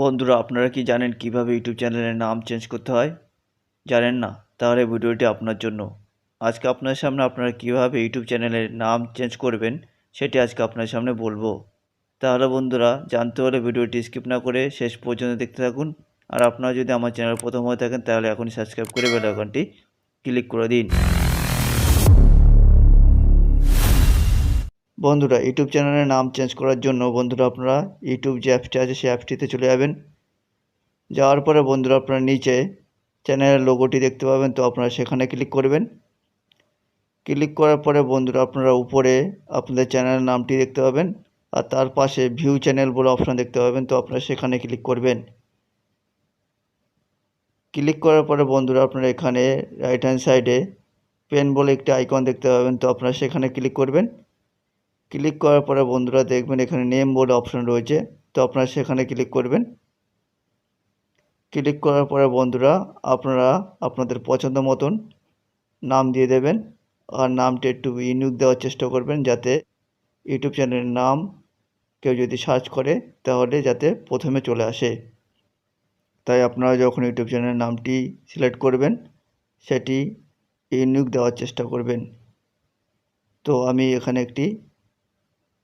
বন্ধুরা, আপনারা কি জানেন কীভাবে ইউটিউব চ্যানেলের নাম চেঞ্জ করতে হয়? জানেন না? তাহলে ভিডিওটি আপনার জন্য। আজকে আপনার সামনে আপনারা কীভাবে ইউটিউব চ্যানেলের নাম চেঞ্জ করবেন, সেটি আজকে আপনার সামনে বলব। তাহলে বন্ধুরা, জানতে হলে ভিডিওটি স্কিপ না করে শেষ পর্যন্ত দেখতে থাকুন। আর আপনারা যদি আমার চ্যানেল প্রথম হয়ে থাকেন, তাহলে এখনই সাবস্ক্রাইব করে বেল ক্লিক করে দিন। বন্ধুরা, ইউটিউব চ্যানেলের নাম চেঞ্জ করার জন্য বন্ধুরা আপনারা ইউটিউব যে অ্যাপসটি আছে সেই অ্যাপসটিতে চলে যাবেন। যাওয়ার পরে বন্ধুরা আপনারা নিচে চ্যানেলের লোগোটি দেখতে পাবেন, তো আপনারা সেখানে ক্লিক করবেন। ক্লিক করার পরে বন্ধুরা আপনারা উপরে আপনাদের চ্যানেলের নামটি দেখতে পাবেন আর তার পাশে ভিউ চ্যানেল বলে অপশান দেখতে পাবেন, তো আপনারা সেখানে ক্লিক করবেন। ক্লিক করার পরে বন্ধুরা আপনারা এখানে রাইট হ্যান্ড সাইডে পেন বলে একটি আইকন দেখতে পাবেন, তো আপনারা সেখানে ক্লিক করবেন। ক্লিক করার পরে বন্ধুরা দেখবেন এখানে নেম বলে অপশন রয়েছে। তো আপনারা সেখানে ক্লিক করবেন। ক্লিক করার পরে বন্ধুরা আপনারা আপনাদের পছন্দ মতন নাম দিয়ে দেবেন আর নামটা একটু ইউনিক দেওয়ার চেষ্টা করবেন যাতে ইউটিউব চ্যানেলের নাম কেউ যদি সার্চ করে তাহলে যাতে প্রথমে চলে আসে। তাই আপনারা যখন ইউটিউব চ্যানেলের নামটি সিলেক্ট করবেন, সেটি ইউনিক দেওয়ার চেষ্টা করবেন। তো আমি এখানে একটি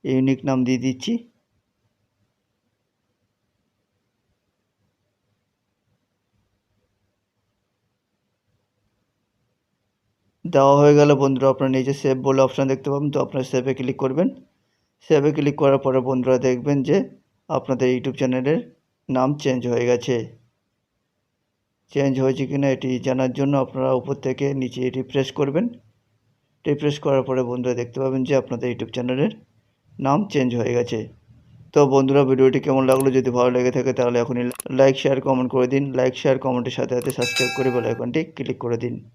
ইউনিক নাম দিয়ে দিচ্ছি। দেওয়া হয়ে গেল বন্ধুরা আপনারা নিজে সেভ বলে অপশান দেখতে পাবেন। তো আপনারা সেভে ক্লিক করবেন। সেভে ক্লিক করার পরে বন্ধুরা দেখবেন যে আপনাদের ইউটিউব চ্যানেলের নাম চেঞ্জ হয়ে গেছে। চেঞ্জ হয়েছে কি না এটি জানার জন্য আপনারা উপর থেকে নিচে রিফ্রেশ করবেন। রিফ্রেশ করার পরে বন্ধুরা দেখতে পাবেন যে আপনাদের ইউটিউব চ্যানেলের নাম চেঞ্জ হয়ে গেছে। তো বন্ধুরা, ভিডিওটি কেমন লাগল? যদি ভালো লেগে থাকে, তাহলে এখনই লাইক শেয়ার কমেন্ট করে দিন। লাইক শেয়ার কমেন্টের সাথে সাথে সাবস্ক্রাইব করে বেল আইকনটি ক্লিক করে দিন।